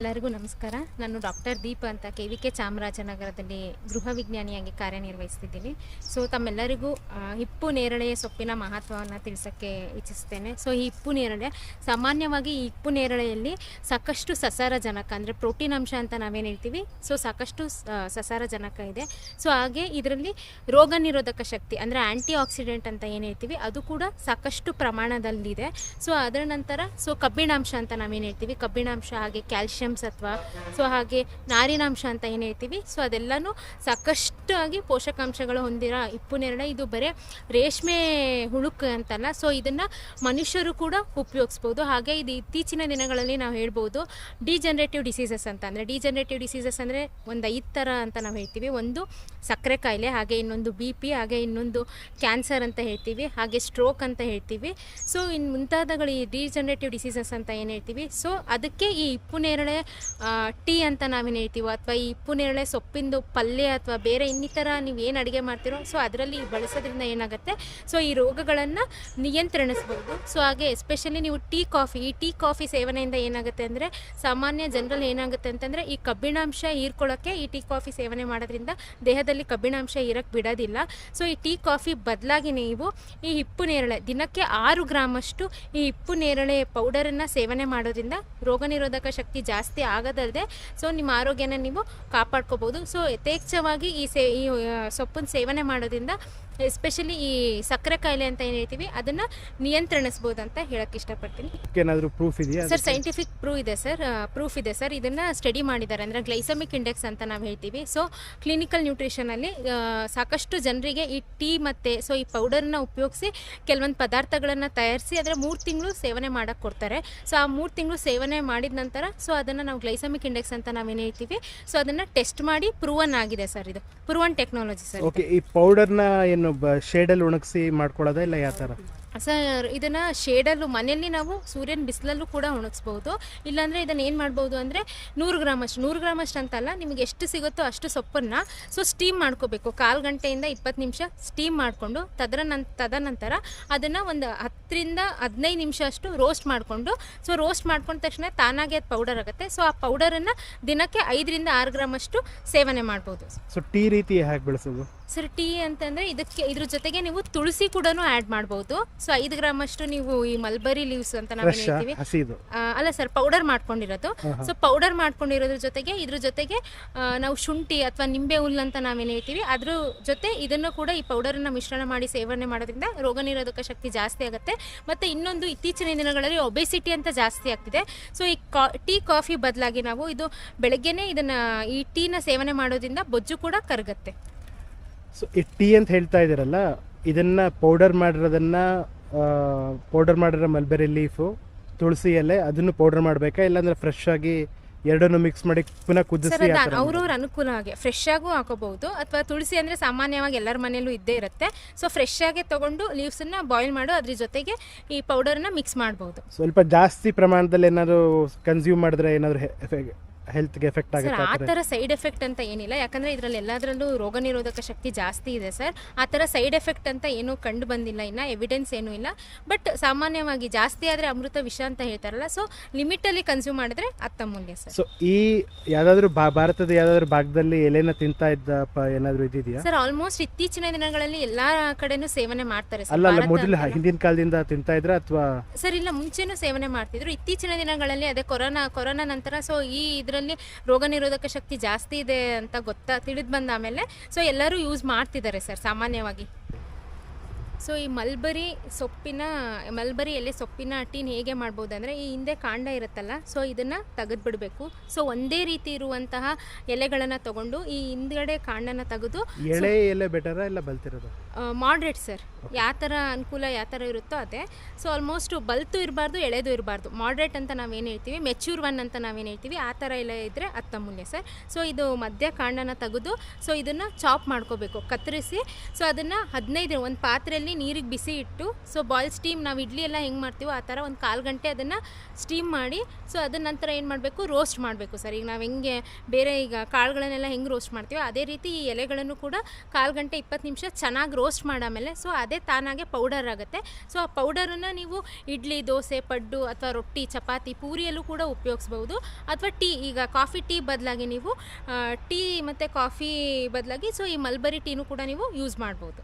ಎಲ್ಲರಿಗೂ ನಮಸ್ಕಾರ. ನಾನು ಡಾಕ್ಟರ್ ದೀಪ ಅಂತ ಕೆ ವಿ ಕೆ ಚಾಮರಾಜನಗರದಲ್ಲಿ ಗೃಹ ವಿಜ್ಞಾನಿಯಾಗಿ ಕಾರ್ಯನಿರ್ವಹಿಸ್ತಿದ್ದೀನಿ. ಸೊ, ತಮ್ಮೆಲ್ಲರಿಗೂ ಹಿಪ್ಪು ನೇರಳೆಯ ಸೊಪ್ಪಿನ ಮಹತ್ವವನ್ನು ತಿಳಿಸೋಕ್ಕೆ ಇಚ್ಛಿಸ್ತೇನೆ. ಸೊ, ಈ ಹಿಪ್ಪು ನೇರಳೆ, ಸಾಮಾನ್ಯವಾಗಿ ಈ ಹಿಪ್ಪು ನೇರಳೆಯಲ್ಲಿ ಸಾಕಷ್ಟು ಸಸಾರಜನಕ, ಅಂದರೆ ಪ್ರೋಟೀನ್ ಅಂಶ ಅಂತ ನಾವೇನು ಹೇಳ್ತೀವಿ? ಸೊ, ಸಾಕಷ್ಟು ಸಸಾರಜನಕ ಇದೆ. ಸೊ, ಹಾಗೆ ಇದರಲ್ಲಿ ರೋಗ ನಿರೋಧಕ ಶಕ್ತಿ, ಅಂದರೆ ಆ್ಯಂಟಿ ಆಕ್ಸಿಡೆಂಟ್ ಅಂತ ಏನು ಹೇಳ್ತೀವಿ? ಅದು ಕೂಡ ಸಾಕಷ್ಟು ಪ್ರಮಾಣದಲ್ಲಿದೆ. ಸೊ, ಅದರ ನಂತರ, ಸೊ, ಕಬ್ಬಿಣಾಂಶ ಅಂತ ನಾವೇನು ಹೇಳ್ತೀವಿ? ಕಬ್ಬಿಣಾಂಶ, ಹಾಗೆ ಕ್ಯಾಲ್ಶಿಯಂ ಸತ್ವ ಸೊ ಹಾಗೆ ನಾರಿನಾಂಶ ಅಂತ ಏನು ಹೇಳ್ತೀವಿ? ಸೊ ಅದೆಲ್ಲನೂ ಸಾಕಷ್ಟಾಗಿ ಪೋಷಕಾಂಶಗಳು ಹೊಂದಿರೋ ಹಿಪ್ಪು ನೇರಳೆ ಇದು ಬರೀ ರೇಷ್ಮೆ ಹುಳುಕ್ ಅಂತಲ್ಲ. ಸೊ ಇದನ್ನು ಮನುಷ್ಯರು ಕೂಡ ಉಪಯೋಗಿಸ್ಬೋದು. ಹಾಗೆ ಇದು ಇತ್ತೀಚಿನ ದಿನಗಳಲ್ಲಿ ನಾವು ಹೇಳ್ಬೋದು ಡಿಜನರೇಟಿವ್ ಡಿಸೀಸಸ್ ಅಂತ. ಅಂದರೆ ಡಿಜನರೇಟಿವ್ ಡಿಸೀಸಸ್ ಅಂದರೆ ಒಂದು ಐದು ಥರ ಅಂತ ನಾವು ಹೇಳ್ತೀವಿ. ಒಂದು ಸಕ್ಕರೆ ಕಾಯಿಲೆ, ಹಾಗೆ ಇನ್ನೊಂದು ಬಿ ಪಿ, ಹಾಗೆ ಇನ್ನೊಂದು ಕ್ಯಾನ್ಸರ್ ಅಂತ ಹೇಳ್ತೀವಿ. ಹಾಗೆ ಸ್ಟ್ರೋಕ್ ಅಂತ ಹೇಳ್ತೀವಿ. ಸೊ ಇನ್ನು ಮುಂತಾದಗಳು ಈ ಡಿಜನರೇಟಿವ್ ಡಿಸೀಸಸ್ ಅಂತ ಏನು ಹೇಳ್ತೀವಿ? ಸೊ ಅದಕ್ಕೆ ಈ ಹಿಪ್ಪು ನೇರಳೆ ಟೀ ಅಂತ ನಾವೇನು ಹೇಳ್ತೀವೋ, ಅಥವಾ ಈ ಹಿಪ್ಪು ನೇರಳೆ ಸೊಪ್ಪಿಂದು ಪಲ್ಯ ಅಥವಾ ಬೇರೆ ಇನ್ನಿತರ ನೀವು ಏನು ಅಡುಗೆ ಮಾಡ್ತೀರೋ, ಸೊ ಅದರಲ್ಲಿ ಬಳಸೋದ್ರಿಂದ ಏನಾಗುತ್ತೆ? ಸೊ ಈ ರೋಗಗಳನ್ನು ನಿಯಂತ್ರಣಿಸ್ಬೋದು ಸೊ ಹಾಗೆ ಎಸ್ಪೆಷಲಿ ನೀವು ಟೀ ಕಾಫಿ, ಈ ಟೀ ಕಾಫಿ ಸೇವನೆಯಿಂದ ಏನಾಗುತ್ತೆ ಅಂದರೆ, ಸಾಮಾನ್ಯ ಜನರಲ್ಲಿ ಏನಾಗುತ್ತೆ ಅಂತಂದರೆ, ಈ ಕಬ್ಬಿಣಾಂಶ ಹೀರ್ಕೊಳ್ಳೋಕ್ಕೆ ಈ ಟೀ ಕಾಫಿ ಸೇವನೆ ಮಾಡೋದ್ರಿಂದ ದೇಹದಲ್ಲಿ ಕಬ್ಬಿಣಾಂಶ ಇರಕ್ಕೆ ಬಿಡೋದಿಲ್ಲ. ಸೊ ಈ ಟೀ ಕಾಫಿ ಬದಲಾಗಿ ನೀವು ಈ ಹಿಪ್ಪು ನೇರಳೆ, ದಿನಕ್ಕೆ ಆರು ಗ್ರಾಮಷ್ಟು ಈ ಹಿಪ್ಪು ನೇರಳೆ ಪೌಡರನ್ನು ಸೇವನೆ ಮಾಡೋದ್ರಿಂದ ರೋಗ ನಿರೋಧಕ ಶಕ್ತಿ ಜಾಸ್ತಿ ಆಗೋದಲ್ಲದೆ ಸೊ ನಿಮ್ಮ ಆರೋಗ್ಯನ ನೀವು ಕಾಪಾಡ್ಕೋಬೋದು. ಸೊ ಯಥೇಚ್ಛವಾಗಿ ಈ ಸೇ ಈ ಸೊಪ್ಪನ್ನು ಸೇವನೆ ಮಾಡೋದ್ರಿಂದ ಎಸ್ಪೆಷಲಿ ಈ ಸಕ್ಕರೆ ಕಾಯಿಲೆ ಅಂತ ಏನು ಹೇಳ್ತೀವಿ ಅದನ್ನು ನಿಯಂತ್ರಣಿಸ್ಬೋದು ಅಂತ ಹೇಳಕ್ಕೆ ಇಷ್ಟಪಡ್ತೀನಿ. ಏನಾದರೂ ಪ್ರೂಫ್ ಇದೆಯಾ? ಸರ್ ಸೈಂಟಿಫಿಕ್ ಪ್ರೂಫ್ ಇದೆ ಸರ್ ಪ್ರೂಫ್ ಇದೆ ಸರ್ ಇದನ್ನ ಸ್ಟಡಿ ಮಾಡಿದ್ದಾರೆ. ಅಂದರೆ ಗ್ಲೈಸಮಿಕ್ ಇಂಡೆಕ್ಸ್ ಅಂತ ನಾವು ಹೇಳ್ತೀವಿ. ಸೊ ಕ್ಲಿನಿಕಲ್ ನ್ಯೂಟ್ರಿಷನಲ್ಲಿ ಸಾಕಷ್ಟು ಜನರಿಗೆ ಈ ಟೀ ಮತ್ತು ಸೊ ಈ ಪೌಡರ್ನ ಉಪಯೋಗಿಸಿ ಕೆಲವೊಂದು ಪದಾರ್ಥಗಳನ್ನು ತಯಾರಿಸಿ ಅದರ ಮೂರು ತಿಂಗಳು ಸೇವನೆ ಮಾಡೋಕ್ಕೆ ಕೊಡ್ತಾರೆ. ಸೊ ಆ ಮೂರು ತಿಂಗಳು ಸೇವನೆ ಮಾಡಿದ ನಂತರ ಸೊ ಅದನ್ನು ನಾವು ಗ್ಲೈಸಮಿಕ್ ಇಂಡೆಕ್ಸ್ ಅಂತ ನಾವೇನು ಇರ್ತೀವಿ ಸೊ ಅದನ್ನು ಟೆಸ್ಟ್ ಮಾಡಿ ಪ್ರೂವನ್ ಆಗಿದೆ ಸರ್ ಇದು. ಪ್ರೂವನ್ ಟೆಕ್ನಾಲಜಿ ಸರ್ ಓಕೆ ಈ ಪೌಡರ್ನ ಏನು ಶೇಡಲ್ಲಿ ಒಣಗಿಸಿ ಮಾಡ್ಕೊಳ್ಳೋದಾ ಇಲ್ಲ ಯಾವ ಥರ ಸರ್ ಇದನ್ನು ಶೇಡಲ್ಲೂ ಮನೆಯಲ್ಲಿ ನಾವು ಸೂರ್ಯನ ಬಿಸಿಲಲ್ಲೂ ಕೂಡ ಒಣಗಿಸ್ಬೋದು ಇಲ್ಲಾಂದರೆ ಇದನ್ನು ಏನು ಮಾಡ್ಬೋದು ಅಂದರೆ ನೂರು ಗ್ರಾಮ್ ಅಷ್ಟು ನೂರು ಗ್ರಾಮ್ ಅಷ್ಟು ಅಂತಲ್ಲ ನಿಮಗೆ ಎಷ್ಟು ಸಿಗುತ್ತೋ ಅಷ್ಟು ಸೊಪ್ಪನ್ನು ಸೊ ಸ್ಟೀಮ್ ಮಾಡ್ಕೋಬೇಕು. ಕಾಲು ಗಂಟೆಯಿಂದ ಇಪ್ಪತ್ತು ನಿಮಿಷ ಸ್ಟೀಮ್ ಮಾಡಿಕೊಂಡು ತದರ ನನ್ ತದನಂತರ ಅದನ್ನು ಒಂದು ಹತ್ತರಿಂದ ಹದಿನೈದು ನಿಮಿಷ ಅಷ್ಟು ರೋಸ್ಟ್ ಮಾಡಿಕೊಂಡು ಸೊ ರೋಸ್ಟ್ ಮಾಡ್ಕೊಂಡ ತಕ್ಷಣ ತಾನಾಗೆ ಅದು ಪೌಡರ್ ಆಗುತ್ತೆ. ಸೊ ಆ ಪೌಡರನ್ನು ದಿನಕ್ಕೆ ಐದರಿಂದ ಆರು ಗ್ರಾಮ್ ಅಷ್ಟು ಸೇವನೆ ಮಾಡ್ಬೋದು. ಸೊ ಟೀ ರೀತಿ ಹೇಗೆ ಬೆಳೆಸೋದು? ಸರ್ ಟೀ ಅಂತಂದರೆ ಇದಕ್ಕೆ ಇದ್ರ ಜೊತೆಗೆ ನೀವು ತುಳಸಿ ಕೂಡ ಆ್ಯಡ್ ಮಾಡ್ಬೋದು. ಸೊ ಐದು ಗ್ರಾಮ್ ಅಷ್ಟು ನೀವು ಈ ಮಲ್ಬರಿ ಲೀವ್ಸ್ ಅಂತ ನಾವು ಹೇಳ್ತೀವಿ? ಹಸಿದು. ಆ, ಅಲ್ಲ ಸರ್ ಪೌಡರ್ ಮಾಡ್ಕೊಂಡಿರೋದು. ಸೊ ಪೌಡರ್ ಮಾಡ್ಕೊಂಡಿರೋದ್ರ ಜೊತೆಗೆ ಇದ್ರ ಜೊತೆಗೆ ಆ, ನಾವು ಶುಂಠಿ ಅಥವಾ ನಿಂಬೆ ಹುಲ್ಲು ಅಂತ ನಾವೇನು ಹೇಳ್ತೀವಿ ಅದ್ರ ಜೊತೆ ಇದನ್ನು ಕೂಡ ಈ ಪೌಡರನ್ನು ಮಿಶ್ರಣ ಮಾಡಿ ಸೇವನೆ ಮಾಡೋದ್ರಿಂದ ರೋಗ ನಿರೋಧಕ ಶಕ್ತಿ ಜಾಸ್ತಿ ಆಗುತ್ತೆ. ಮತ್ತೆ ಇನ್ನೊಂದು ಇತ್ತೀಚಿನ ದಿನಗಳಲ್ಲಿ ಒಬೆಸಿಟಿ ಅಂತ ಜಾಸ್ತಿ ಆಗ್ತಿದೆ. ಸೊ ಈ ಕಾ ಟೀ ಕಾಫಿ ಬದಲಾಗಿ ನಾವು ಇದು ಬೆಳಗ್ಗೆನೇ ಇದನ್ನ ಈ ಟೀನ ಸೇವನೆ ಮಾಡೋದ್ರಿಂದ ಬೊಜ್ಜು ಕೂಡ ಕರಗತ್ತೆ. ಸೊ ಈ ಟೀ ಅಂತ ಹೇಳ್ತಾ ಇದ್ದೀರಲ್ಲ ಇದನ್ನ ಪೌಡರ್ ಮಾಡಿರೋದನ್ನ ಪೌಡರ್ ಮಾಡಿರೋ ಮಲ್ಬೆರಿ ಲೀಫು ತುಳಸಿ ಎಲೆ ಅದನ್ನು ಪೌಡರ್ ಮಾಡಬೇಕಾ? ಇಲ್ಲಾಂದ್ರೆ ಫ್ರೆಶ್ ಆಗಿ ಎರಡನ್ನು ಮಿಕ್ಸ್ ಮಾಡಿ ಪುನಃ ಕುದಿಸಿ ಅವ್ರವ್ರ ಅನುಕೂಲ ಹಾಗೆ. ಫ್ರೆಶ್ ಆಗೂ ಹಾಕೋಬಹುದು. ಅಥವಾ ತುಳಸಿ ಅಂದ್ರೆ ಸಾಮಾನ್ಯವಾಗಿ ಎಲ್ಲರ ಮನೆಯಲ್ಲೂ ಇದ್ದೇ ಇರುತ್ತೆ. ಸೊ ಫ್ರೆಶ್ ಆಗಿ ತಗೊಂಡು ಲೀವ್ಸ್ ಅನ್ನ ಬಾಯ್ಲ್ ಮಾಡು. ಅದ್ರ ಜೊತೆಗೆ ಈ ಪೌಡರ್ನ ಮಿಕ್ಸ್ ಮಾಡಬಹುದು ಸ್ವಲ್ಪ ಜಾಸ್ತಿ ಪ್ರಮಾಣದಲ್ಲಿ ಏನಾದ್ರು ಕನ್ಸ್ಯೂಮ್ ಮಾಡಿದ್ರೆ ಏನಾದರೂ ಹೆಲ್ತ್ಗೆ ಎಫೆಕ್ಟ್ ಆಗುತ್ತೆ ಆ ಥರ ಸೈಡ್ ಎಫೆಕ್ಟ್ ಅಂತ ಏನಿಲ್ಲ. ಯಾಕಂದರೆ ಇದರಲ್ಲಿ ಎಲ್ಲದರಲ್ಲೂ ರೋಗ ನಿರೋಧಕ ಶಕ್ತಿ ಜಾಸ್ತಿ ಇದೆ ಸರ್ ಆ ಥರ ಸೈಡ್ ಎಫೆಕ್ಟ್ ಅಂತ ಏನೂ ಕಂಡು ಬಂದಿಲ್ಲ. ಇನ್ನು ಎವಿಡೆನ್ಸ್ ಏನೂ ಇಲ್ಲ. ಬಟ್ ಸಾಮಾನ್ಯವಾಗಿ ಜಾಸ್ತಿ ಆದರೆ ಅಮೃತ ವಿಷ ಅಂತ ಹೇಳ್ತಾರಲ್ಲ ಸೊ ಲಿಮಿಟಲ್ಲಿ ಕನ್ಸ್ಯೂಮ್ ಮಾಡಿದ್ರೆ ಅತ್ತಮೂಲ್ಯ ಸರ್ ಸೊ ಈ ಯಾವುದಾದ್ರೂ ಭಾರತದ ಯಾವುದಾದ್ರೂ ಭಾಗದಲ್ಲಿ ಎಲೆನ ತಿಂತಾ ಇದ್ದ ಏನಾದರೂ ಇದಿದೆಯಾ? ಸರ್ ಆಲ್ಮೋಸ್ಟ್ ಇತ್ತೀಚಿನ ದಿನಗಳಲ್ಲಿ ಎಲ್ಲ ಕಡೆನೂ ಸೇವನೆ ಮಾಡ್ತಾರೆ ಸರ್ ಅಲ್ಲ ಅಲ್ಲ ಮೊದಲು ಹಿಂದಿನ ಕಾಲದಿಂದ ತಿಂತಾ ಇದ್ರ ಅಥವಾ ಸರ್ ಇಲ್ಲ ಮುಂಚೆನೂ ಸೇವನೆ ಮಾಡ್ತಿದ್ರು. ಇತ್ತೀಚಿನ ದಿನಗಳಲ್ಲಿ ಅದೇ ಕೊರೋನಾ ಕೊರೋನಾ ನಂತರ ಸೊ ಈ ಇದರಲ್ಲಿ ರೋಗ ನಿರೋಧಕ ಶಕ್ತಿ ಜಾಸ್ತಿ ಇದೆ ಅಂತ ಗೊತ್ತಾ ತಿಳಿದು ಬಂದ ಆಮೇಲೆ ಸೊ ಎಲ್ಲರೂ ಯೂಸ್ ಮಾಡ್ತಿದ್ದಾರೆ ಸರ್, ಸಾಮಾನ್ಯವಾಗಿ. ಸೊ ಈ ಮಲ್ಬರಿ ಸೊಪ್ಪಿನ ಮಲ್ಬರಿ ಎಲೆ ಸೊಪ್ಪಿನ ಟೀನ್ ಹೇಗೆ ಮಾಡ್ಬೋದು ಅಂದರೆ ಈ ಹಿಂದೆ ಕಾಂಡ ಇರುತ್ತಲ್ಲ ಸೊ ಇದನ್ನು ತೆಗೆದುಬಿಡಬೇಕು. ಸೊ ಒಂದೇ ರೀತಿ ಇರುವಂತಹ ಎಲೆಗಳನ್ನು ತಗೊಂಡು ಈ ಹಿಂದ್ಗಡೆ ಕಾಂಡನ ತೆಗೆದು ಎಳೆ ಎಲೆ ಬೆಟರ ಇಲ್ಲ ಬಲ್ತಿರೋದು? ಮಾಡ್ರೇಟ್ ಸರ್ ಯಾವ ಥರ ಅನುಕೂಲ ಯಾವ ಥರ ಇರುತ್ತೋ ಅದೇ. ಸೊ ಆಲ್ಮೋಸ್ಟ್ ಬಲ್ತು ಇರಬಾರ್ದು ಎಳೆದು ಇರಬಾರ್ದು. ಮಾಡ್ರೇಟ್ ಅಂತ ನಾವೇನು ಹೇಳ್ತೀವಿ? ಮೆಚೂರ್ ಒನ್ ಅಂತ ನಾವೇನು ಹೇಳ್ತೀವಿ? ಆ ಥರ ಎಲ್ಲ ಇದ್ದರೆ ಅತ್ತಮೂಲ್ಯ ಸರ್ ಸೊ ಇದು ಮಧ್ಯ ಕಾಂಡನ ತೆಗೆದು ಸೊ ಇದನ್ನು ಚಾಪ್ ಮಾಡ್ಕೋಬೇಕು ಕತ್ತರಿಸಿ. ಸೊ ಅದನ್ನು ಹದಿನೈದು ಒಂದು ಪಾತ್ರೆಯಲ್ಲಿ ನೀರಿಗೆ ಬಿಸಿ ಇಟ್ಟು ಸೊ ಬಾಯ್ಲ್ ಸ್ಟೀಮ್ ನಾವು ಇಡ್ಲಿ ಎಲ್ಲ ಹೆಂಗೆ ಮಾಡ್ತೀವೋ ಆ ಥರ ಒಂದು ಕಾಲು ಗಂಟೆ ಅದನ್ನು ಸ್ಟೀಮ್ ಮಾಡಿ ಸೊ ಅದರ ನಂತರ ಏನು ಮಾಡಬೇಕು? ರೋಸ್ಟ್ ಮಾಡಬೇಕು ಸರ್. ಈಗ ನಾವು ಹೆಂಗೆ ಬೇರೆ ಈಗ ಕಾಳುಗಳನ್ನೆಲ್ಲ ಹೆಂಗೆ ರೋಸ್ಟ್ ಮಾಡ್ತೀವೋ ಅದೇ ರೀತಿ ಈ ಎಲೆಗಳನ್ನು ಕೂಡ ಕಾಲು ಗಂಟೆ ಇಪ್ಪತ್ತು ನಿಮಿಷ ಚೆನ್ನಾಗಿ ರೋಸ್ಟ್ ಮಾಡಾಮೇಲೆ ಸೊ ಅದೇ ತಾನಾಗೆ ಪೌಡರ್ ಆಗುತ್ತೆ. ಸೊ ಆ ಪೌಡರನ್ನು ನೀವು ಇಡ್ಲಿ, ದೋಸೆ, ಪಡ್ಡು ಅಥವಾ ರೊಟ್ಟಿ, ಚಪಾತಿ ಪೂರಿಯಲ್ಲೂ ಕೂಡ ಉಪಯೋಗಿಸ್ಬೋದು. ಅಥವಾ ಟೀ, ಈಗ ಕಾಫಿ ಟೀ ಬದಲಾಗಿ ನೀವು ಟೀ ಮತ್ತು ಕಾಫಿ ಬದಲಾಗಿ ಸೊ ಈ ಮಲ್ಬರಿ ಟೀನು ಕೂಡ ನೀವು ಯೂಸ್ ಮಾಡ್ಬೋದು.